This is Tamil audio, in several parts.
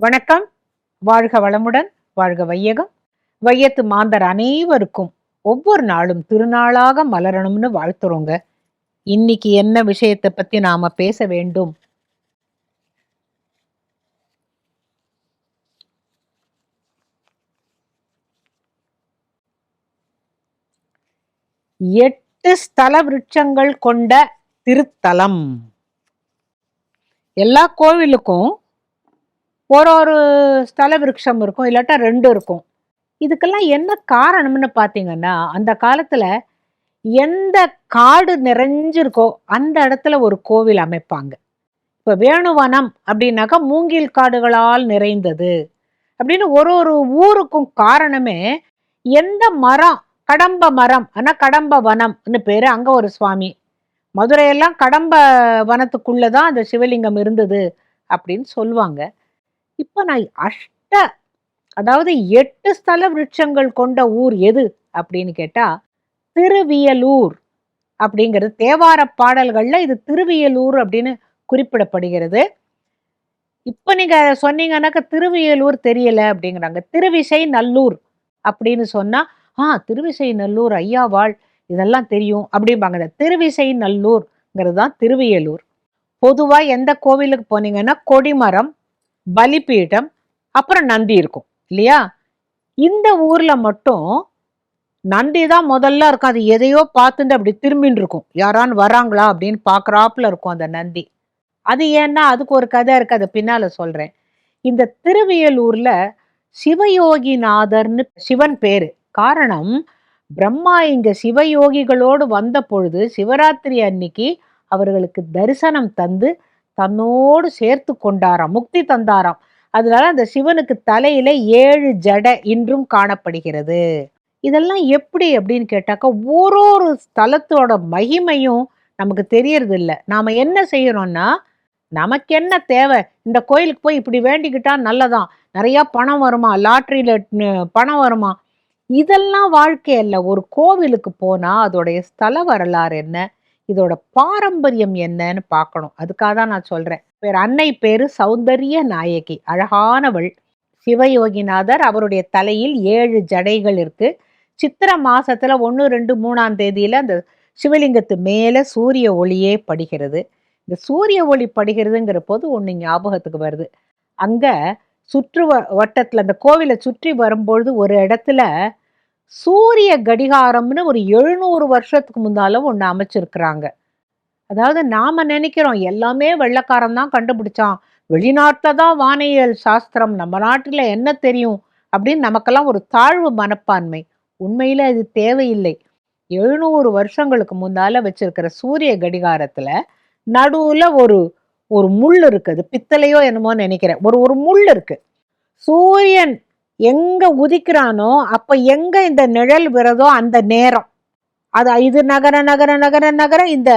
வணக்கம். வாழ்க வளமுடன் வாழ்க வையகம். வையத்து மாந்தர் அனைவருக்கும் ஒவ்வொரு நாளும் திருநாளாக மலரணும்னு வாழ்த்துறோங்க. இன்னைக்கு என்ன விஷயத்தை பத்தி நாம பேச வேண்டும்? எட்டு ஸ்தல விருட்சங்கள் கொண்ட திருத்தலம். எல்லா கோவிலுக்கும் ஒரு ஒரு ஸ்தல விருட்சம் இருக்கும் இல்லாட்டா ரெண்டு இருக்கும். இதுக்கெல்லாம் என்ன காரணம்னு பார்த்தீங்கன்னா அந்த காலத்தில் எந்த காடு நிறைஞ்சிருக்கோ அந்த இடத்துல ஒரு கோவில் அமைப்பாங்க. இப்போ வேணுவனம் அப்படின்னாக்கா மூங்கில் காடுகளால் நிறைந்தது. அப்படின்னு ஒரு ஒரு ஊருக்கும் காரணமே எந்த மரம் கடம்ப மரம் ஆனால் கடம்ப வனம்னு பேர் அங்கே ஒரு சுவாமி. மதுரையெல்லாம் கடம்ப வனத்துக்குள்ளே தான் அந்த சிவலிங்கம் இருந்தது அப்படின்னு சொல்லுவாங்க. இப்போ நான் அஷ்ட அதாவது எட்டு ஸ்தல விருட்சங்கள் கொண்ட ஊர் எது அப்படின்னு கேட்டா திருவியலூர் அப்படிங்கிறது தேவார பாடல்கள்ல இது திருவியலூர் அப்படின்னு குறிப்பிடப்படுகிறது. இப்ப நீங்க சொன்னீங்கன்னாக்க திருவியலூர் தெரியல அப்படிங்கிறாங்க. திருவிசை நல்லூர் அப்படின்னு சொன்னா ஆ திருவிசை நல்லூர் ஐயாவாள் இதெல்லாம் தெரியும் அப்படிம்பாங்க. திருவிசை நல்லூர்ங்கிறது தான் திருவியலூர். பொதுவா எந்த கோவிலுக்கு போனீங்கன்னா கொடிமரம் பலிபீடம் அப்புறம் நந்தி இருக்கும் இல்லையா? இந்த ஊர்ல மட்டும் நந்தி தான் முதல்ல இருக்கும். அது எதையோ பார்த்துட்டு அப்படி திரும்பின்னு இருக்கும். யாரான்னு வராங்களா அப்படின்னு பார்க்குறாப்புல இருக்கும் அந்த நந்தி. அது ஏன்னா அதுக்கு ஒரு கதை இருக்கு அதை பின்னால சொல்றேன். இந்த திருவியலூர்ல சிவயோகிநாதர்னு சிவன் பேரு. காரணம் பிரம்மா இங்க சிவயோகிகளோடு வந்த பொழுது சிவராத்திரி அன்னைக்கு அவர்களுக்கு தரிசனம் தந்து தன்னோடு சேர்த்து கொண்டாராம் முக்தி தந்தாராம். அதனால அந்த சிவனுக்கு தலையில ஏழு ஜடை இன்றும் காணப்படுகிறது. இதெல்லாம் எப்படி அப்படின்னு கேட்டாக்கா ஒரு ஒரு ஸ்தலத்தோட மகிமையும் நமக்கு தெரியறது இல்லை நாம் என்ன செய்யறோம்னா நமக்கு என்ன தேவை? இந்த கோயிலுக்கு போய் இப்படி வேண்டிக்கிட்டா நல்லதான். நிறையா பணம் வருமா? லாட்ரியில் பணம் வருமா? இதெல்லாம் வாழ்க்கை இல்லை ஒரு கோவிலுக்கு போனால் அதோடைய ஸ்தல வரலாறு என்ன? இதோட பாரம்பரியம் என்னன்னு பார்க்கணும். அதுக்காக தான் நான் சொல்றேன். பேர் அன்னை பேரு சௌந்தரிய நாயகி. அழகானவள். சிவயோகிநாதர் அவருடைய தலையில் ஏழு ஜடைகள் இருக்கு. சித்திர மாசத்துல ஒன்று ரெண்டு மூணாம் தேதியில அந்த சிவலிங்கத்து மேலே சூரிய ஒளியே படுகிறது. இந்த சூரிய ஒளி படுகிறதுங்கிற போது ஒன்று ஞாபகத்துக்கு வருது. அங்கே சுற்று வ- அந்த கோவிலை சுற்றி வரும்பொழுது ஒரு இடத்துல சூரிய கடிகாரம்னு ஒரு எழுநூறு வருஷத்துக்கு முன்னால ஒன்று அமைச்சிருக்கிறாங்க. அதாவது நாம நினைக்கிறோம் எல்லாமே வெள்ளக்காரன் தான் கண்டுபிடிச்சான். வெளிநாட்டில் தான் வானியல் சாஸ்திரம் நம்ம நாட்டில் என்ன தெரியும்? அப்படின்னு நமக்கெல்லாம் ஒரு தாழ்வு மனப்பான்மை. உண்மையில் இது தேவையில்லை. எழுநூறு வருஷங்களுக்கு முந்தால வச்சிருக்கிற சூரிய கடிகாரத்தில் நடுவில் ஒரு ஒரு முள் இருக்குது. பித்தளையோ என்னமோ நினைக்கிறேன். ஒரு ஒரு முள் இருக்குது சூரியன் எங்க உதிக்கிறானோ அப்ப எங்க இந்த நிழல் விறதோ அந்த நேரம். அது இது நகர நகர நகர நகர இந்த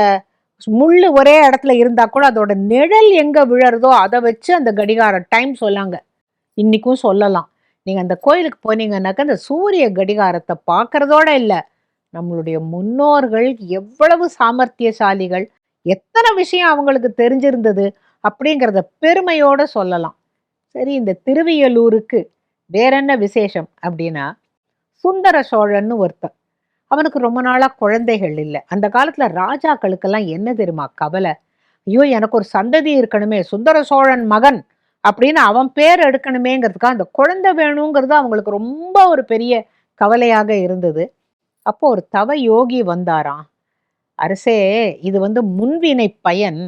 முள் ஒரே இடத்துல இருந்தா கூட அதோட நிழல் எங்க விழறதோ அதை வச்சு அந்த கடிகாரம் டைம் சொல்லாங்க. இன்னைக்கும் சொல்லலாம். நீங்க அந்த கோயிலுக்கு போனீங்கன்னாக்கா அந்த சூரிய கடிகாரத்தை பார்க்கறதோட இல்லை. நம்மளுடைய முன்னோர்கள் எவ்வளவு சாமர்த்தியசாலிகள் எத்தனை விஷயம் அவங்களுக்கு தெரிஞ்சிருந்தது அப்படிங்கிறத பெருமையோட சொல்லலாம். சரி இந்த திருவியலூருக்கு வேற என்ன விசேஷம் அப்படின்னா சுந்தர சோழன்னு ஒருத்தன். அவனுக்கு ரொம்ப நாளாக குழந்தைகள் இல்லை. அந்த காலத்தில் ராஜாக்களுக்கெல்லாம் என்ன தெரியுமா கவலை? ஐயோ எனக்கு ஒரு சந்ததி இருக்கணுமே சுந்தர சோழன் மகன் அப்படின்னு அவன் பேர் எடுக்கணுமேங்கிறதுக்காக அந்த குழந்தை வேணுங்கிறது அவங்களுக்கு ரொம்ப ஒரு பெரிய கவலையாக இருந்தது. அப்போ ஒரு தவ யோகி வந்தாராம். அரசே இது வந்து முன்வினை பயன்.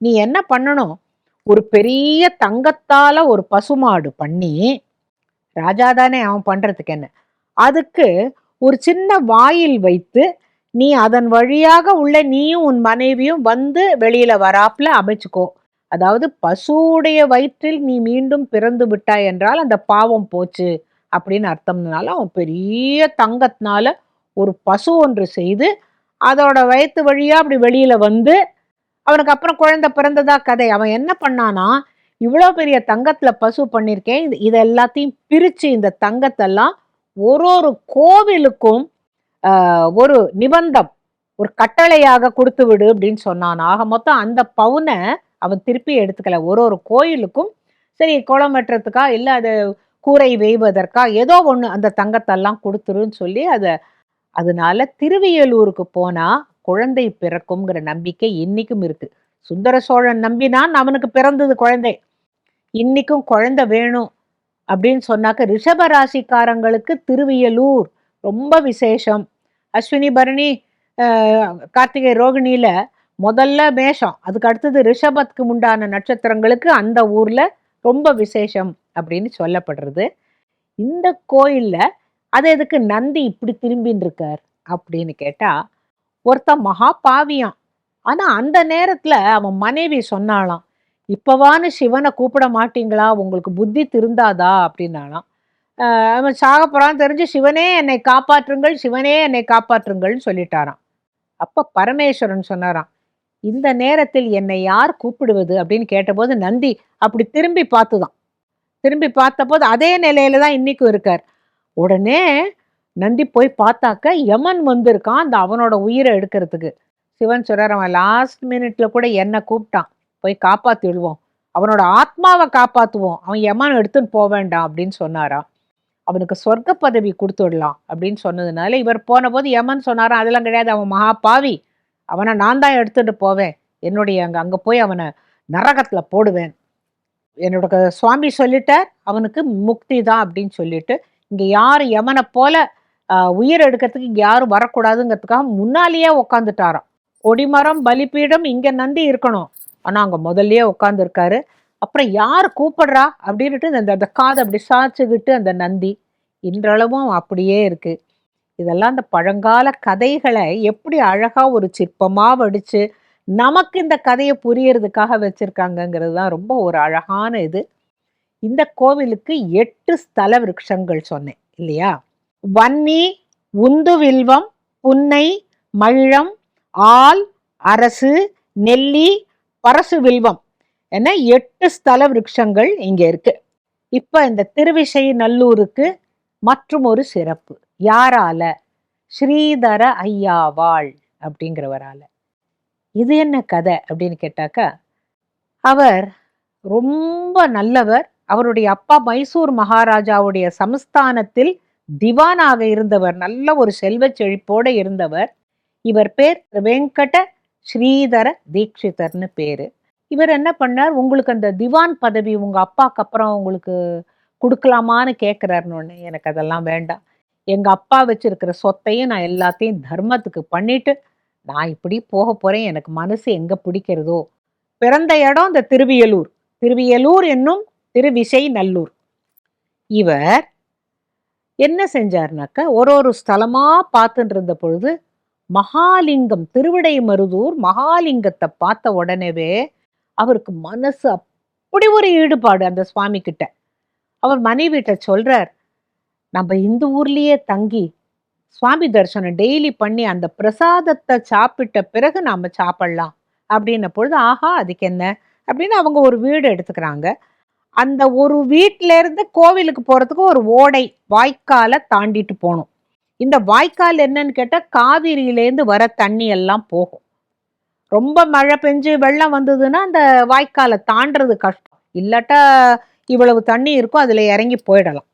நீ என்ன பண்ணணும்? ஒரு பெரிய தங்கத்தால ஒரு பசுமாடு பண்ணி ராஜா தானே அவன் பண்ணுறதுக்கு என்ன? அதுக்கு ஒரு சின்ன வாயில் வைத்து நீ அதன் வழியாக உள்ள நீயும் உன் மனைவியும் வந்து வெளியில வராப்புல அமைச்சுக்கோ. அதாவது பசுவுடைய வயிற்றில் நீ மீண்டும் பிறந்து விட்டாய் என்றால் அந்த பாவம் போச்சு அப்படின்னு அர்த்தம்னால அவன் பெரிய தங்கத்தினால ஒரு பசு ஒன்று செய்து அதோட வயிற்று வழியா அப்படி வெளியில வந்து அவனுக்கு அப்புறம் குழந்தை பிறந்ததா கதை. அவன் என்ன பண்ணானா இவ்வளோ பெரிய தங்கத்தில் பசு பண்ணியிருக்கேன் இது இது எல்லாத்தையும் பிரித்து இந்த தங்கத்தெல்லாம் ஒரு ஒரு கோவிலுக்கும் ஒரு நிபந்தம் ஒரு கட்டளையாக கொடுத்து விடு அப்படின்னு சொன்னான். ஆக மொத்தம் அந்த பவுனை அவன் திருப்பி எடுத்துக்கல. ஒரு ஒரு கோயிலுக்கும் சரி குளம் வெட்டுறதுக்கா இல்லை அது கூரை வேய்வதற்கா ஏதோ ஒன்று அந்த தங்கத்தெல்லாம் கொடுத்துருன்னு சொல்லி அதை அதனால திருவியலூருக்கு போனால் குழந்தை பிறக்குங்கிற நம்பிக்கை இன்னைக்கும் இருக்குது சுந்தர சோழன் நம்பினான் அவனுக்கு பிறந்தது குழந்தை. இன்னைக்கும் குழந்தை வேணும் அப்படின்னு சொன்னாக்க ரிஷப ராசிக்காரங்களுக்கு திருவியலூர் ரொம்ப விசேஷம். அஸ்வினி பரணி கார்த்திகை ரோகிணியில் முதல்ல மேஷம். அதுக்கு அடுத்தது ரிஷபத்துக்கு உண்டான நட்சத்திரங்களுக்கு அந்த ஊரில் ரொம்ப விசேஷம் அப்படின்னு சொல்லப்படுறது. இந்த கோயிலில் அது எதுக்கு நந்தி இப்படி திரும்பின்னு இருக்கார் அப்படின்னு கேட்டால் ஒருத்தன் மகா பாவியான் ஆனால் அந்த நேரத்தில் அவன் மனைவி சொன்னாலாம் இப்போவான்னு சிவனை கூப்பிட மாட்டீங்களா? உங்களுக்கு புத்தி திருந்தாதா? அப்படின்னாலாம் அவன் சாக போகிறான்னு தெரிஞ்சு சிவனே என்னை காப்பாற்றுங்கள் சிவனே என்னை காப்பாற்றுங்கள்னு சொல்லிட்டாராம் அப்போ பரமேஸ்வரன் சொன்னாராம் இந்த நேரத்தில் என்னை யார் கூப்பிடுவது? அப்படின்னு கேட்டபோது நந்தி அப்படி திரும்பி பார்த்துதான். திரும்பி பார்த்தபோது அதே நிலையில தான் இன்றைக்கும் இருக்கார். உடனே நந்தி போய் பார்த்தாக்க யமன் வந்திருக்கான் அந்த அவனோட உயிரை எடுக்கிறதுக்கு. சிவன் சொல்றார் அவன் லாஸ்ட் மினிட்ல கூட என்னை கூப்பிட்டான். போய் காப்பாத்தி விடுவோம் அவனோட ஆத்மாவை காப்பாத்துவோம். அவன் எமான் எடுத்துன்னு போக வேண்டாம் அப்படின்னு சொன்னாராம் அவனுக்கு சொர்க்க பதவி கொடுத்து விடலாம் அப்படின்னு சொன்னதுனால இவர் போன போது யமன் சொன்னாராம் அதெல்லாம் கிடையாது. அவன் மகா பாவி அவனை நான் தான் எடுத்துட்டு போவேன். என்னுடைய அங்கே அங்கே போய் அவனை நரகத்தில் போடுவேன். என்னோட க- சுவாமி சொல்லிட்டார். அவனுக்கு முக்தி தான் அப்படின்னு சொல்லிட்டு இங்கே யாரும் யமனை போல உயிர் எடுக்கிறதுக்கு இங்கே யாரும் வரக்கூடாதுங்கிறதுக்காக முன்னாலேயே உட்காந்துட்டாராம் கொடிமரம் பலிப்பீடம் இங்கே நந்தி இருக்கணும். ஆனா அங்கே முதல்லயே உட்காந்துருக்காரு அப்புறம் யார் கூப்பிடுறா? அப்படின்ட்டு அந்த அந்த காதை அப்படி சாய்ச்சிக்கிட்டு அந்த நந்தி இன்றளவும் அப்படியே இருக்கு. இதெல்லாம் அந்த பழங்கால கதைகளை எப்படி அழகா ஒரு சிற்பமா வடிச்சு நமக்கு இந்த கதையை புரியறதுக்காக வச்சுருக்காங்கங்கிறது தான் ரொம்ப ஒரு அழகான இது. இந்த கோவிலுக்கு எட்டு ஸ்தல விருட்சங்கள் சொன்னேன் இல்லையா? வன்னி உந்து வில்வம் புன்னை மழம் ஆல் அரசு நெல்லி பரசு வில்வம் என எட்டு ஸ்தல விருட்சங்கள் இங்கே இருக்கு. இப்போ இந்த திருவிசை நல்லூருக்கு மற்றும் ஒரு சிறப்பு. யாரால? ஸ்ரீதர ஐயாவாள் அப்படிங்கிறவரால. இது என்ன கதை அப்படின்னு கேட்டாக்கா அவர் ரொம்ப நல்லவர். அவருடைய அப்பா மைசூர் மகாராஜாவுடைய சமஸ்தானத்தில் திவானாக இருந்தவர். நல்ல ஒரு செல்வ செழிப்போடு இருந்தவர். இவர் பேர் வெங்கட ஸ்ரீதர தீட்சிதர்னு பேர். இவர் என்ன பண்ணார்? உங்களுக்கு அந்த திவான் பதவி உங்கள் அப்பாக்கு அப்புறம் உங்களுக்கு கொடுக்கலாமான்னு கேட்குறாருன்னு ஒன்று எனக்கு அதெல்லாம் வேண்டாம். எங்கள் அப்பா வச்சுருக்கிற சொத்தையும் நான் எல்லாத்தையும் தர்மத்துக்கு பண்ணிட்டு நான் இப்படி போக போகிறேன் எனக்கு மனசு எங்கே பிடிக்கிறதோ? பிறந்த இடம் இந்த திருவியலூர். திருவியலூர் என்னும் திருவிசை நல்லூர் இவர் என்ன செஞ்சார்னாக்க ஒரு ஒரு ஸ்தலமாக பார்த்துட்டு இருந்த பொழுது மகாலிங்கம் திருவிடை மருதூர் மகாலிங்கத்தை பார்த்த உடனேவே அவருக்கு மனசு அப்படி ஒரு ஈடுபாடு அந்த சுவாமி கிட்ட அவர் மனைவிட்ட சொல்றார் நம்ம இந்த ஊர்லயே தங்கி சுவாமி தரிசனம் டெய்லி பண்ணி அந்த பிரசாதத்தை சாப்பிட்ட பிறகு நாம சாப்பிடலாம். அப்படின்ன பொழுது ஆஹா அதுக்கு என்ன? அப்படின்னு அவங்க ஒரு வீடு எடுத்துக்கிறாங்க. அந்த ஒரு வீட்ல இருந்து கோவிலுக்கு போறதுக்கு ஒரு ஓடை வாய்க்காலை தாண்டிட்டு போகணும் இந்த வாய்க்கால் என்னன்னு கேட்டால் காவிரியிலேருந்து வர தண்ணி எல்லாம் போகும். ரொம்ப மழை பெஞ்சு வெள்ளம் வந்ததுன்னா அந்த வாய்க்காலை தாண்டுறது கஷ்டம். இல்லாட்டா இவ்வளவு தண்ணி இருக்கும் அதில் இறங்கி போயிடலாம்.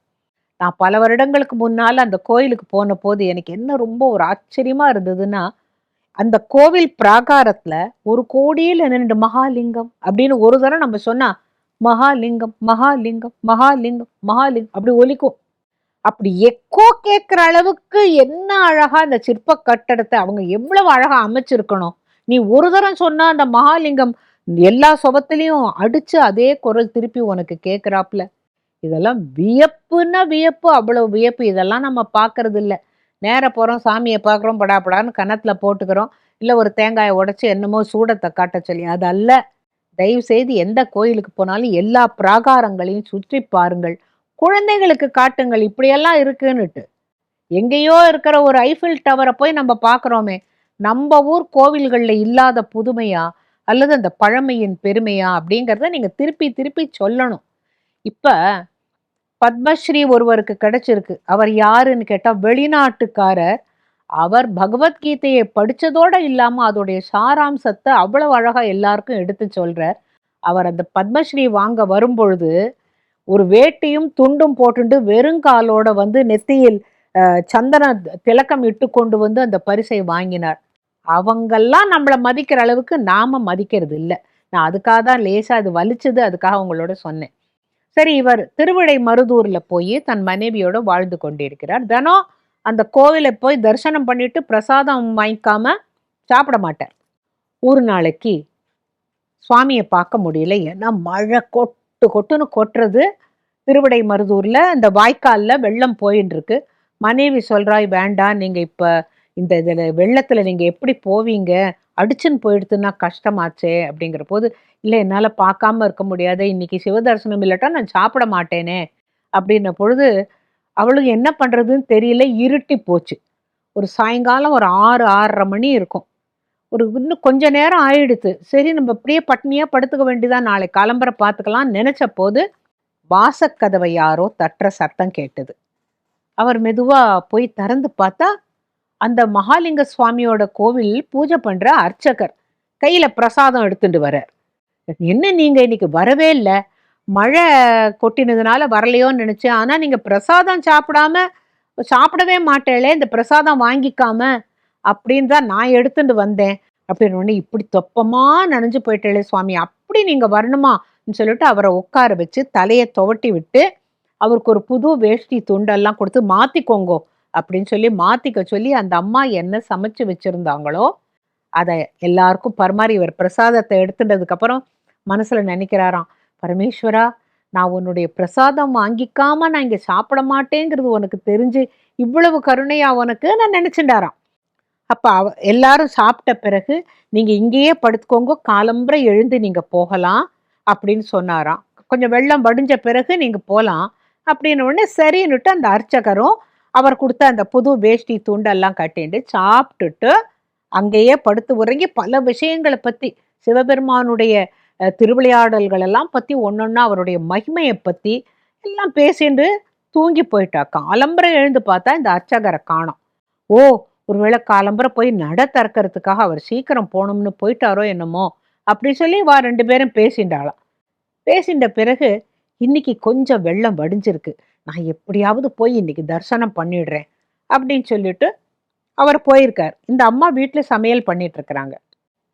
நான் பல வருடங்களுக்கு முன்னால் அந்த கோயிலுக்கு போன போது எனக்கு என்ன ரொம்ப ஒரு ஆச்சரியமாக இருந்ததுன்னா அந்த கோவில் பிராகாரத்தில் ஒரு கோடியில் ரெண்டு மகாலிங்கம் அப்படின்னு ஒரு தடவை நம்ம சொன்னால் மகாலிங்கம் மகாலிங்கம் மகாலிங்கம் மகாலிங்கம் அப்படி ஒலிக்கும். அப்படி எக்கோ கேட்குற அளவுக்கு என்ன அழகா அந்த சிற்ப கட்டடத்தை அவங்க எவ்வளவு அழகா அமைச்சிருக்கணும். நீ ஒரு தரம் சொன்னா அந்த மகாலிங்கம் எல்லா சுபத்திலையும் அடிச்சு அதே குரல் திருப்பி உனக்கு கேட்குறாப்புல இதெல்லாம் வியப்புன்னா வியப்பு அவ்வளவு வியப்பு. இதெல்லாம் நம்ம பார்க்கறது இல்லை. நேர போகிறோம் சாமியை பார்க்குறோம் படாப்படான்னு கணத்தில் போட்டுக்கிறோம். இல்லை ஒரு தேங்காயை உடச்சி என்னமோ சூடத்தை காட்ட சொல்லி. அது அல்ல தயவு செய்து எந்த கோயிலுக்கு போனாலும் எல்லா பிராகாரங்களையும் சுற்றி பாருங்கள். குழந்தைகளுக்கு காட்டுங்கள் இப்படியெல்லாம் இருக்குன்னுட்டு. எங்கேயோ இருக்கிற ஒரு ஐஃபில் டவரை போய் நம்ம பார்க்குறோமே நம்ம ஊர் கோவில்கள்ல இல்லாத புதுமையா அல்லது அந்த பழமையின் பெருமையா அப்படிங்கிறத நீங்க திருப்பி திருப்பி சொல்லணும். இப்ப பத்மஸ்ரீ ஒருவருக்கு கிடைச்சிருக்கு. அவர் யாருன்னு கேட்டால் வெளிநாட்டுக்காரர். அவர் பகவத்கீதையை படிச்சதோட இல்லாமல் அதோடைய சாராம்சத்தை அவ்வளவு அழகாக எல்லாருக்கும் எடுத்து சொல்றார். அவர் அந்த பத்மஸ்ரீ வாங்க வரும்பொழுது ஒரு வேட்டியும் துண்டும் போட்டுண்டு வெறுங்காலோட வந்து நெத்தியில் சந்தன திலக்கம் இட்டு கொண்டு வந்து அந்த பரிசை வாங்கினார். அவங்கெல்லாம் நம்மளை மதிக்கிற அளவுக்கு நாம மதிக்கிறது இல்லை. நான் அதுக்காக தான் லேசாக அது வலிச்சது அதுக்காக உங்களோட சொன்னேன். சரி இவர் திருவிடை மருதூரில் போய் தன் மனைவியோட வாழ்ந்து கொண்டிருக்கிறார். தினம் அந்த கோவிலை போய் தரிசனம் பண்ணிட்டு பிரசாதம் வாங்கிக்காம சாப்பிட மாட்டார். ஒரு நாளைக்கு சுவாமியை பார்க்க முடியல. ஏன்னா மழை கொட்டு கொட்டுன்னு கொட்டுறது திருவிடை மருதூரில் இந்த வாய்க்காலில் வெள்ளம் போயின்னு இருக்கு மனைவி சொல்கிறாய் வேண்டாம் நீங்கள் இப்போ இந்த இதில் வெள்ளத்தில் நீங்கள் எப்படி போவீங்க? அடிச்சுன்னு போயிடுத்துன்னா கஷ்டமாச்சே அப்படிங்கிற போது இல்லை என்னால் பார்க்காம இருக்க முடியாது இன்னைக்கு சிவதர்சனம் இல்லாட்டா நான் சாப்பிட மாட்டேனே அப்படின்ன பொழுது அவளுக்கு என்ன பண்ணுறதுன்னு தெரியல இருட்டி போச்சு. ஒரு சாயங்காலம் ஒரு ஆறு ஆறரை மணி இருக்கும். ஒரு இன்னும் கொஞ்ச நேரம் ஆயிடுத்து. சரி நம்ம அப்படியே பட்னியாக படுத்துக்க வேண்டியதான் நாளை கிளம்புற பார்த்துக்கலாம் நினச்ச போது வாசக்கதவை யாரோ தட்டுற சத்தம் கேட்டது. அவர் மெதுவாக போய் திறந்து பார்த்தா அந்த மகாலிங்க சுவாமியோட கோவில் பூஜை பண்ணுற அர்ச்சகர் கையில் பிரசாதம் எடுத்துட்டு வரார் என்ன நீங்கள் இன்னைக்கு வரவே இல்லை? மழை கொட்டினதுனால வரலையோன்னு நினச்சேன். ஆனால் நீங்கள் பிரசாதம் சாப்பிடாம சாப்பிடவே மாட்டேளே இந்த பிரசாதம் வாங்கிக்காம அப்படின்னு தான் நான் எடுத்துட்டு வந்தேன். அப்படின்னு உடனே இப்படி தொப்பமா நனைஞ்சு போயிட்டேளே சுவாமி. அப்படி நீங்க வரணுமான்னு சொல்லிட்டு அவரை உட்கார வச்சு தலையை துவட்டி விட்டு அவருக்கு ஒரு புது வேஷ்டி துண்டெல்லாம் கொடுத்து மாத்திக்கோங்கோ அப்படின்னு சொல்லி மாத்திக்க சொல்லி அந்த அம்மா என்ன சமைச்சு வச்சிருந்தாங்களோ அதை எல்லாருக்கும் பரிமாறி இவர் பிரசாதத்தை எடுத்துட்டதுக்கு அப்புறம் மனசுல நினைக்கிறாராம். பரமேஸ்வரா நான் உன்னுடைய பிரசாதம் வாங்கிக்காம நான் இங்க சாப்பிட மாட்டேங்கிறது உனக்கு தெரிஞ்சு இவ்வளவு கருணையா உனக்கு நான் நினைச்சுட்டாராம். அப்போ அவ எல்லாரும் சாப்பிட்ட பிறகு நீங்கள் இங்கேயே படுத்துக்கோங்க காலம்புரை எழுந்து நீங்கள் போகலாம் அப்படின்னு சொன்னாராம். கொஞ்சம் வெள்ளம் வடிஞ்ச பிறகு நீங்கள் போகலாம் அப்படின்னு உடனே சரின்னுட்டு அந்த அர்ச்சகரும் அவர் கொடுத்த அந்த புது வேஷ்டி துண்டெல்லாம் கட்டிட்டு சாப்பிட்டுட்டு அங்கேயே படுத்து உறங்கி பல விஷயங்களை பற்றி சிவபெருமானுடைய திருவிளையாடல்களெல்லாம் திருவிளையாடல்கள் எல்லாம் அவருடைய மகிமையை பற்றி எல்லாம் பேசிட்டு தூங்கி போயிட்டா. காலம்பரை எழுந்து பார்த்தா இந்த அர்ச்சகரை காணோம். ஓ ஒருவேளை காலம்பரை போய் நட திறக்கிறதுக்காக அவர் சீக்கிரம் போகணும்னு போயிட்டாரோ என்னமோ அப்படி சொல்லி வா ரெண்டு பேரும் பேசிண்டாளாம். பேசிண்ட பிறகு இன்னைக்கு கொஞ்சம் வெள்ளம் வடிஞ்சிருக்கு. நான் எப்படியாவது போய் இன்னைக்கு தரிசனம் பண்ணிடுறேன் அப்படின்னு சொல்லிட்டு அவர் போயிருக்கார். இந்த அம்மா வீட்டில் சமையல் பண்ணிட்டு இருக்கிறாங்க.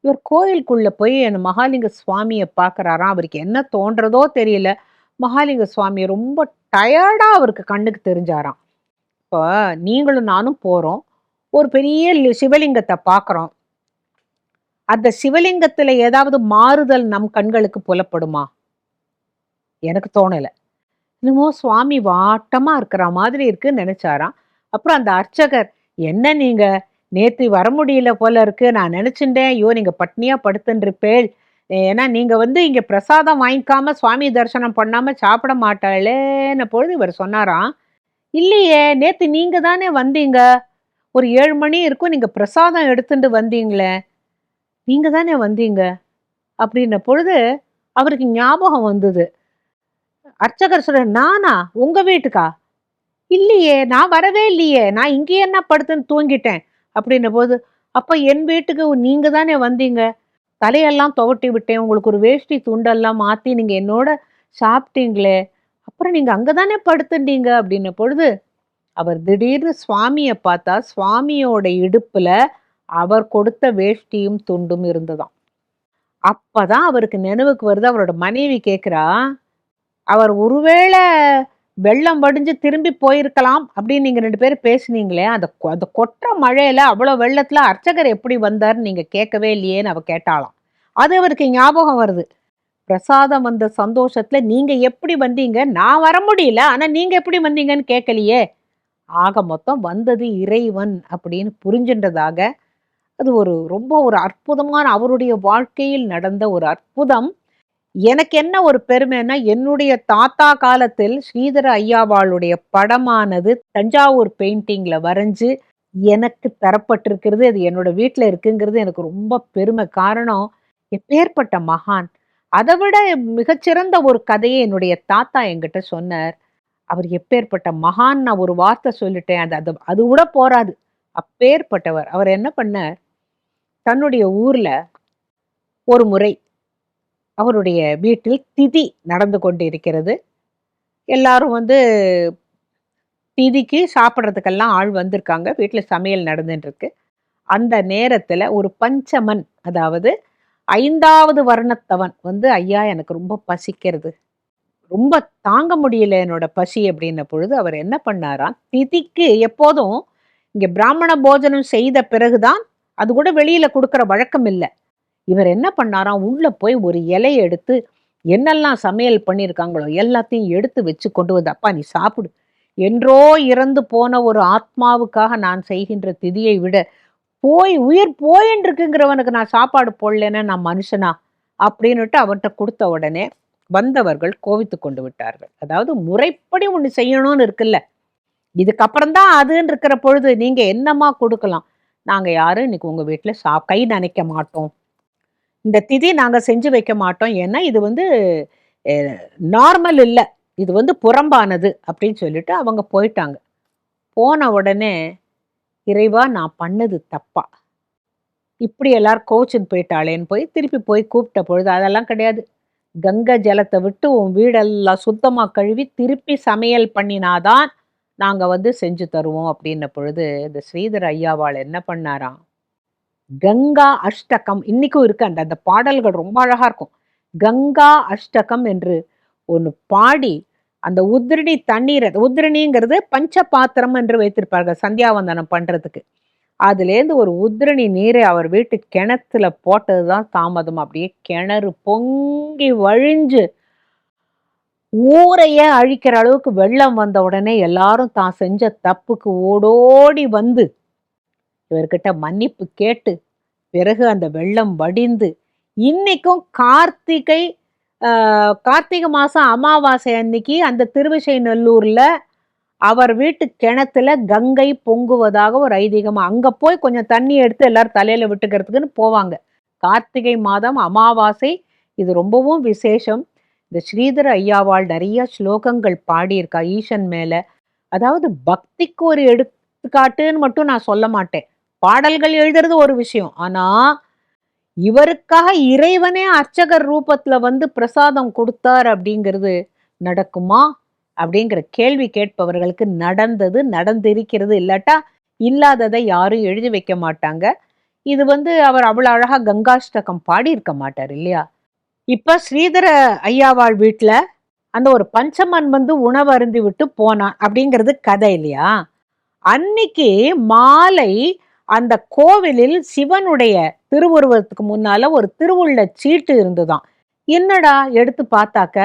இவர் கோயிலுக்குள்ளே போய் அந்த மகாலிங்க சுவாமியை பார்க்குறாராம். அவருக்கு என்ன தோன்றதோ தெரியல. மகாலிங்க சுவாமி ரொம்ப டயர்டாக அவருக்கு கண்ணுக்கு தெரிஞ்சாராம். இப்போ நீங்களும் நானும் போகிறோம் ஒரு பெரிய லி- சிவலிங்கத்தை பார்க்குறோம். அந்த சிவலிங்கத்தில் ஏதாவது மாறுதல் நம் கண்களுக்கு புலப்படுமா? எனக்கு தோணலை. என்னமோ சுவாமி வாட்டமாக இருக்கிற மாதிரி இருக்குன்னு நினச்சாராம். அப்புறம் அந்த அர்ச்சகர் என்ன நீங்கள் நேற்று வர முடியல போல இருக்கு. நான் நினச்சிட்டேன். ஐயோ நீங்கள் பட்னியாக படுத்துன்றிருப்பேள். ஏன்னா நீங்கள் வந்து இங்கே பிரசாதம் வாங்கிக்காம சுவாமி தரிசனம் பண்ணாமல் சாப்பிட மாட்டாளேன்னு பொழுது இவர் சொன்னாராம். இல்லையே நேற்று நீங்கள் தானே வந்தீங்க? ஒரு ஏழு மணி இருக்கும் நீங்கள் பிரசாதம் எடுத்துட்டு வந்தீங்களே நீங்கள் தானே வந்தீங்க? அப்படின்ன பொழுது அவருக்கு ஞாபகம் வந்தது. அர்ச்சகர் சொல்ற நானா? உங்கள் வீட்டுக்கா? இல்லையே நான் வரவே இல்லையே. நான் இங்கே என்ன படுத்துன்னு தூங்கிட்டேன். அப்படின்ன போது அப்போ என் வீட்டுக்கு நீங்கள் தானே வந்தீங்க? தலையெல்லாம் துவட்டி விட்டேன். உங்களுக்கு ஒரு வேஷ்டி துண்டெல்லாம் மாற்றி நீங்கள் என்னோட சாப்பிட்டீங்களே. அப்புறம் நீங்கள் அங்கே தானே படுத்துட்டீங்க? அப்படின்ன பொழுது அவர் திடீர்னு சுவாமியை பார்த்தா சுவாமியோட இடுப்பில் அவர் கொடுத்த வேஷ்டியும் துண்டும் இருந்ததாம். அப்பதான் அவருக்கு நினைவுக்கு வருது அவரோட மனைவி கேட்குறா அவர் ஒருவேளை வெள்ளம் வடிஞ்சு திரும்பி போயிருக்கலாம் அப்படின்னு நீங்கள் ரெண்டு பேரும் பேசுனீங்களே அந்த கொ- அந்த கொற்ற மழையில் அவ்வளோ வெள்ளத்தில் அர்ச்சகர் எப்படி வந்தார்னு நீங்கள் கேட்கவே இல்லையேன்னு அவள் கேட்டாலாம் அது அவருக்கு ஞாபகம் வருது. பிரசாதம் வந்த சந்தோஷத்தில் நீங்கள் எப்படி வந்தீங்க? நான் வர முடியல ஆனால் நீங்கள் எப்படி வந்தீங்கன்னு கேட்கலையே. ஆக மொத்தம் வந்தது இறைவன் அப்படின்னு புரிஞ்சின்றதாக அது ஒரு ரொம்ப ஒரு அற்புதமான அவருடைய வாழ்க்கையில் நடந்த ஒரு அற்புதம். எனக்கு என்ன ஒரு பெருமைன்னா என்னுடைய தாத்தா காலத்தில் ஸ்ரீதர ஐயாவாளுடைய படமானது தஞ்சாவூர் பெயிண்டிங்ல வரைஞ்சு எனக்கு தரப்பட்டிருக்கிறது. அது என்னோட வீட்டில் இருக்குங்கிறது எனக்கு ரொம்ப பெருமை. காரணம் எப்பேற்பட்ட மகான். அதை விட மிகச்சிறந்த ஒரு கதையை என்னுடைய தாத்தா என்கிட்ட சொன்னார். அவர் எப்பேற்பட்ட மகான் நான் ஒரு வார்த்தை சொல்லிட்டேன். அது அது அது கூட போராது அப்பேற்பட்டவர். அவர் என்ன பண்ணார்? தன்னுடைய ஊர்ல ஒரு முறை அவருடைய வீட்டில் திதி நடந்து கொண்டிருக்கிறது. எல்லாரும் வந்து திதிக்கு சாப்பிட்றதுக்கெல்லாம் ஆள் வந்திருக்காங்க. வீட்டில் சமையல் நடந்துட்டுருக்கு. அந்த நேரத்தில் ஒரு பஞ்சமன் அதாவது ஐந்தாவது வர்ணத்தவன் வந்து ஐயா எனக்கு ரொம்ப பசிக்கிறது. ரொம்ப தாங்க முடியல என்னோட பசி அப்படின்ன பொழுது அவர் என்ன பண்ணாராம்? திதிக்கு எப்போதும் இங்கே பிராமண போஜனம் செய்த பிறகுதான் அது கூட வெளியில கொடுக்குற வழக்கம் இல்லை. இவர் என்ன பண்ணாராம்? உள்ள போய் ஒரு இலையை எடுத்து என்னெல்லாம் சமையல் பண்ணியிருக்காங்களோ எல்லாத்தையும் எடுத்து வச்சு கொண்டு வந்து அப்பா நீ சாப்பிடு. என்றோ இறந்து போன ஒரு ஆத்மாவுக்காக நான் செய்கின்ற திதியை விட போய் உயிர் போயின்னு இருக்குங்கிறவனுக்கு நான் சாப்பாடு போடலன்னு நான் மனுஷனா? அப்படின்னுட்டு அவன்கிட்ட கொடுத்த உடனே வந்தவர்கள் கோவித்து கொண்டு விட்டார்கள். அதாவது முறைப்படி ஒன்று செய்யணும்னு இருக்குல்ல. இதுக்கப்புறம் தான் அதுன்னு இருக்கிற பொழுது நீங்கள் என்னமா கொடுக்கலாம்? நாங்கள் யாரும் இன்னைக்கு உங்கள் வீட்டில் சா கை நினைக்க மாட்டோம். இந்த திதி நாங்கள் செஞ்சு வைக்க மாட்டோம். ஏன்னா இது வந்து நார்மல் இல்லை. இது வந்து புறம்பானது அப்படின்னு சொல்லிட்டு அவங்க போயிட்டாங்க. போன உடனே இறைவா நான் பண்ணது தப்பா? இப்படி எல்லாரும் கோச்சுன்னு போயிட்டாளேன்னு போய் திருப்பி போய் கூப்பிட்ட பொழுது அதெல்லாம் கிடையாது. கங்கை ஜலத்தை விட்டு உன் வீடெல்லாம் சுத்தமாக கழுவி திருப்பி சமையல் பண்ணினாதான் நாங்கள் வந்து செஞ்சு தருவோம் அப்படின்ன பொழுது இந்த ஸ்ரீதர் ஐயாவாள் என்ன பண்ணாராம்? கங்கா அஷ்டகம் இன்னைக்கும் இருக்கு அந்த அந்த பாடல்கள் ரொம்ப அழகாக இருக்கும். கங்கா அஷ்டகம் என்று ஒன்று பாடி அந்த உதிரணி தண்ணீரை உதிரணிங்கிறது பஞ்ச பாத்திரம் என்று வைத்திருப்பார்கள் சந்தியாவந்தனம் பண்ணுறதுக்கு அதுலேருந்து ஒரு உதிரணி நீரை அவர் வீட்டு கிணத்துல போட்டது தான் தாமதம். அப்படியே கிணறு பொங்கி வழிஞ்சு ஊரையே அழிக்கிற அளவுக்கு வெள்ளம் வந்த உடனே எல்லாரும் தான் செஞ்ச தப்புக்கு ஓடோடி வந்து இவர்கிட்ட மன்னிப்பு கேட்டு பிறகு அந்த வெள்ளம் வடிந்து இன்னைக்கும் கார்த்திகை கார்த்திகை மாதம் அமாவாசை அன்னைக்கு அந்த திருவிசைநல்லூரில் அவர் வீட்டு கிணத்துல கங்கை பொங்குவதாக ஒரு ஐதீகம். அங்கே போய் கொஞ்சம் தண்ணி எடுத்து எல்லாரும் தலையில் விட்டுக்கிறதுக்குன்னு போவாங்க. கார்த்திகை மாதம் அமாவாசை இது ரொம்பவும் விசேஷம். இந்த ஸ்ரீதர் ஐயாவால் நிறைய ஸ்லோகங்கள் பாடியிருக்கா ஈசன் மேலே. அதாவது பக்திக்கு ஒரு எடுத்துக்காட்டுன்னு மட்டும் நான் சொல்ல மாட்டேன். பாடல்கள் எழுதுறது ஒரு விஷயம். ஆனால் இவருக்காக இறைவனே அர்ச்சகர் ரூபத்துல வந்து பிரசாதம் கொடுத்தார் அப்படிங்கிறது நடக்குமா? அப்படிங்கிற கேள்வி கேட்பவர்களுக்கு நடந்தது நடந்திருக்கிறது இல்லாட்டா இல்லாததை யாரும் எழுதி வைக்க மாட்டாங்க. இது வந்து அவர் அவ்வளோ அழகாக கங்காஷ்டகம் பாடி இருக்க மாட்டார் இல்லையா? இப்போ ஸ்ரீதர ஐயாவாள் வீட்டில் அந்த ஒரு பஞ்சமன் வந்து உணவு அருந்தி விட்டு போனான் அப்படிங்கிறது கதை இல்லையா? அன்னைக்கு மாலை அந்த கோவிலில் சிவனுடைய திருவுருவத்துக்கு முன்னால ஒரு திருவுள்ள சீட்டு இருந்துதான். என்னடா எடுத்து பார்த்தாக்க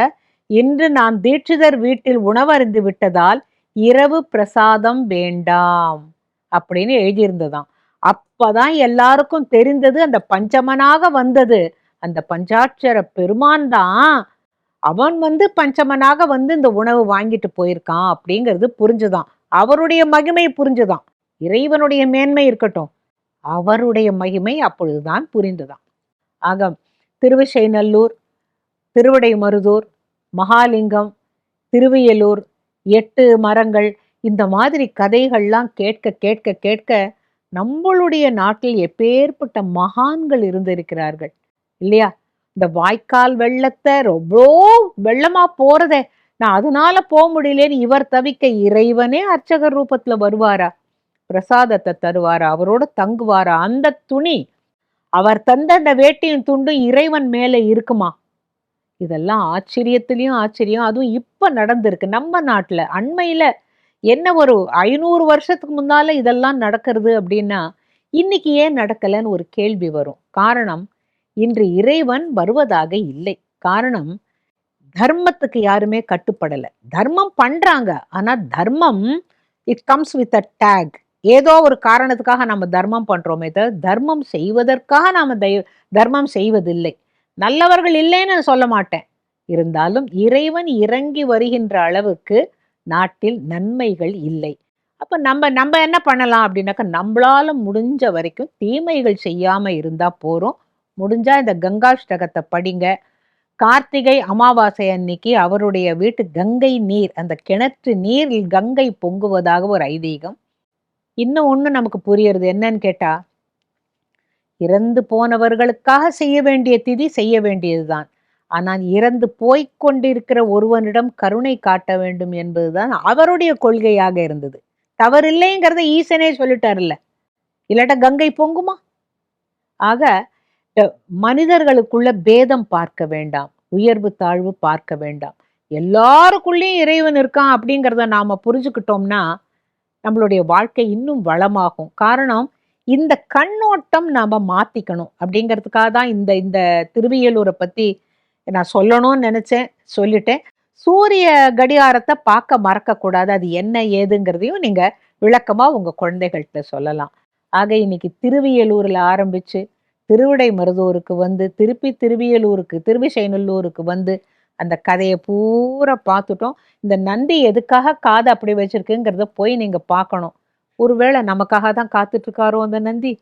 இன்று நான் தீட்சிதர் வீட்டில் உணவருந்து விட்டதால் இரவு பிரசாதம் வேண்டாம் அப்படின்னு எழுதியிருந்ததாம். அப்பதான் எல்லாருக்கும் தெரிந்தது அந்த பஞ்சமனாக வந்தது. அந்த பஞ்சாட்சர பெருமான் தான் அவன் வந்து பஞ்சமனாக வந்து இந்த உணவு வாங்கிட்டு போயிருக்கான் அப்படிங்கிறது புரிஞ்சுதான் அவருடைய மகிமை புரிஞ்சுதான் இறைவனுடைய மேன்மை இருக்கட்டும். அவருடைய மகிமை அப்பொழுதுதான் புரிந்துதான் ஆக திருவிசைநல்லூர் திருவிடைமருதூர் மகாலிங்கம் திருவியலூர் எட்டு மரங்கள் இந்த மாதிரி கதைகள்லாம் கேட்க கேட்க கேட்க நம்மளுடைய நாட்டில் எப்பேற்பட்ட மகான்கள் இருந்திருக்கிறார்கள். இல்லையா? இந்த வாய்க்கால் வெள்ளத்தை ரொம்ப வெள்ளமா போறதே. நான் அதனால போக முடியலேன்னு இவர் தவிக்க இறைவனே அர்ச்சகர் ரூபத்துல வருவாரா? பிரசாதத்தை தருவாரா? அவரோட தங்குவாரா? அந்த துணி அவர் தந்த அந்த வேட்டியும் துண்டும் இறைவன் மேல இருக்குமா? இதெல்லாம் ஆச்சரியத்துலேயும் ஆச்சரியம். அதுவும் இப்போ நடந்திருக்கு. நம்ம நாட்டில் அண்மையில் என்ன ஒரு ஐநூறு வருஷத்துக்கு முன்னால இதெல்லாம் நடக்கிறது அப்படின்னா இன்னைக்கு ஏன் நடக்கலைன்னு ஒரு கேள்வி வரும். காரணம் இன்று இறைவன் வருவதாக இல்லை. காரணம் தர்மத்துக்கு யாருமே கட்டுப்படலை. தர்மம் பண்ணுறாங்க ஆனால் தர்மம் it comes with a tag ஏதோ ஒரு காரணத்துக்காக நம்ம தர்மம் பண்ணுறோமே தவிர தர்மம் செய்வதற்காக நாம் தை தர்மம் செய்வதில்லை. நல்லவர்கள் இல்லைன்னு சொல்ல மாட்டேன். இருந்தாலும் இறைவன் இறங்கி வருகின்ற அளவுக்கு நாட்டில் நன்மைகள் இல்லை. அப்போ நம்ம நம்ம என்ன பண்ணலாம் அப்படின்னாக்கா நம்மளால முடிஞ்ச வரைக்கும் தீமைகள் செய்யாமல் இருந்தால் போகிறோம் முடிஞ்சால் இந்த கங்காஷ்டகத்தை படிங்க. கார்த்திகை அமாவாசை அன்னைக்கு அவருடைய வீட்டு கங்கை நீர் அந்த கிணற்று நீரில் கங்கை பொங்குவதாக ஒரு ஐதீகம். இன்னும் ஒன்று நமக்கு புரியறது என்னன்னு கேட்டால் இறந்து போனவர்களுக்காக செய்ய வேண்டிய திதி செய்ய வேண்டியதுதான். ஆனால் இறந்து போய்க் கொண்டிருக்கிற ஒருவனிடம் கருணை காட்ட வேண்டும் என்பதுதான் அவருடைய கொள்கையாக இருந்தது. தவறில்லைங்கிறத ஈசனே சொல்லிட்டார்ல இல்லாட்ட கங்கை பொங்குமா? ஆக மனிதர்களுக்குள்ள பேதம் பார்க்க வேண்டாம். உயர்வு தாழ்வு பார்க்க வேண்டாம். எல்லாருக்குள்ளேயும் இறைவன் இருக்கான் அப்படிங்கிறத நாம புரிஞ்சுக்கிட்டோம்னா நம்மளுடைய வாழ்க்கை இன்னும் வளமாகும். காரணம் இந்த கண்ணோட்டம் நாம மாத்திக்கணும். அப்படிங்கிறதுக்காக தான் இந்த இந்த திருவியலூரை பத்தி நான் சொல்லணும்னு நினைச்சேன் சொல்லிட்டேன். சூரிய கடிகாரத்தை பார்க்க மறக்கக்கூடாது. அது என்ன ஏதுங்கிறதையும் நீங்க விளக்கமா உங்க குழந்தைகள்கிட்ட சொல்லலாம். ஆக இன்னைக்கு திருவியலூர்ல ஆரம்பிச்சு திருவிடை மருதூருக்கு வந்து திருப்பி திருவியலூருக்கு திருவிசைநல்லூருக்கு வந்து அந்த கதையை பூரா பார்த்துட்டோம். இந்த நந்தி எதுக்காக காதை அப்படி வச்சிருக்குங்கிறத போய் நீங்க பார்க்கணும். ஒருவேளை நமக்காக தான் காத்துட்டு இருக்காரோ அந்த நந்தி?